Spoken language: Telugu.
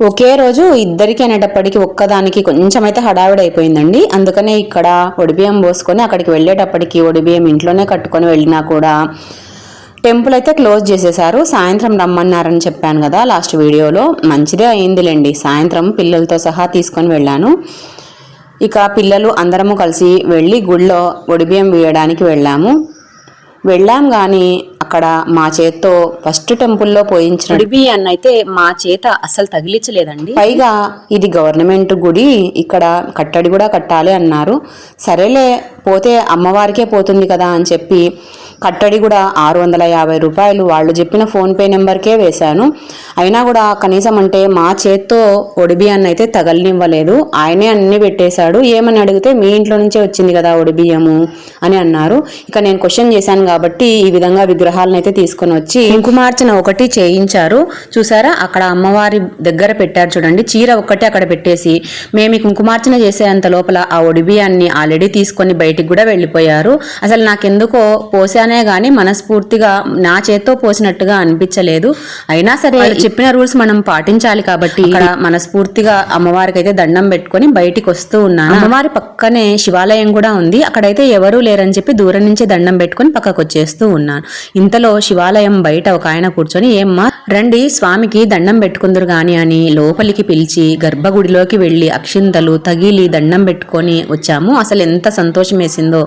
ఒకే రోజు ఇద్దరికి అనేటప్పటికి ఒక్కదానికి కొంచెం అయితే హడావిడి అయిపోయిందండి అందుకనే ఇక్కడ ఒడిబియ్యం పోసుకొని అక్కడికి వెళ్ళేటప్పటికి ఒడిబియ్యం ఇంట్లోనే కట్టుకొని వెళ్ళినా కూడా టెంపుల్ అయితే క్లోజ్ చేసేసారు సాయంత్రం రమ్మన్నారని చెప్పాను కదా లాస్ట్ వీడియోలో. మంచిదే అయిందిలేండి. సాయంత్రం పిల్లలతో సహా తీసుకొని వెళ్ళాను. ఇక పిల్లలు అందరము కలిసి వెళ్ళి గుళ్ళో ఒడిబియ్యం వేయడానికి వెళ్ళాము. వెళ్ళాం కానీ అక్కడ మా చేత్తో ఫస్ట్ టెంపుల్లో పోయించిన బియ్యాన్ని అయితే మా చేత అస్సలు తగిలించలేదండి. పైగా ఇది గవర్నమెంట్ గుడి ఇక్కడ కట్టడి కూడా కట్టాలి అన్నారు. సరేలే పోతే అమ్మవారికే పోతుంది కదా అని చెప్పి కట్టడి కూడా ఆరు వందల యాభై రూపాయలు. వాళ్ళు చెప్పిన ఫోన్పే నెంబర్కే వేశాను. అయినా కూడా కనీసం అంటే మా చేత్తో ఒడిబియ్యాన్ని అయితే తగలనివ్వలేదు. ఆయనే అన్ని పెట్టేశాడు. ఏమని అడిగితే మీ ఇంట్లో నుంచే వచ్చింది కదా ఒడిబియ్యము అని అన్నారు. ఇక నేను క్వశ్చన్ చేశాను కాబట్టి ఈ విధంగా విగ్రహాలను అయితే తీసుకొని వచ్చి కుంకుమార్చన ఒకటి చేయించారు. చూసారా? అక్కడ అమ్మవారి దగ్గర పెట్టారు చూడండి. చీర ఒక్కటి అక్కడ పెట్టేసి మేము ఈ కుంకుమార్చన చేసేంత లోపల ఆ ఒడిబియాన్ని ఆల్రెడీ తీసుకొని బయటికి కూడా వెళ్ళిపోయారు. అసలు నాకెందుకో పోసాను గాని మనస్ఫూర్తిగా నా చేత్తో పోసినట్టుగా అనిపించలేదు. అయినా సరే చెప్పిన రూల్స్ మనం పాటించాలి కాబట్టి ఇక్కడ మనస్ఫూర్తిగా అమ్మవారికి అయితే దండం పెట్టుకొని బయటికి వస్తూ ఉన్నాను. అమ్మవారి పక్కనే శివాలయం కూడా ఉంది. అక్కడైతే ఎవరూ లేరని చెప్పి దూరం నుంచి దండం పెట్టుకొని పక్కకు వచ్చేస్తూ ఉన్నాను. ఇంతలో శివాలయం బయట ఒక ఆయన కూర్చొని ఏమ్మా రండి స్వామికి దండం పెట్టుకుందరు గాని అని లోపలికి పిలిచి గర్భగుడిలోకి వెళ్ళి అక్షింతలు తగిలి దండం పెట్టుకొని వచ్చాము. అసలు ఎంత సంతోషం వేసిందో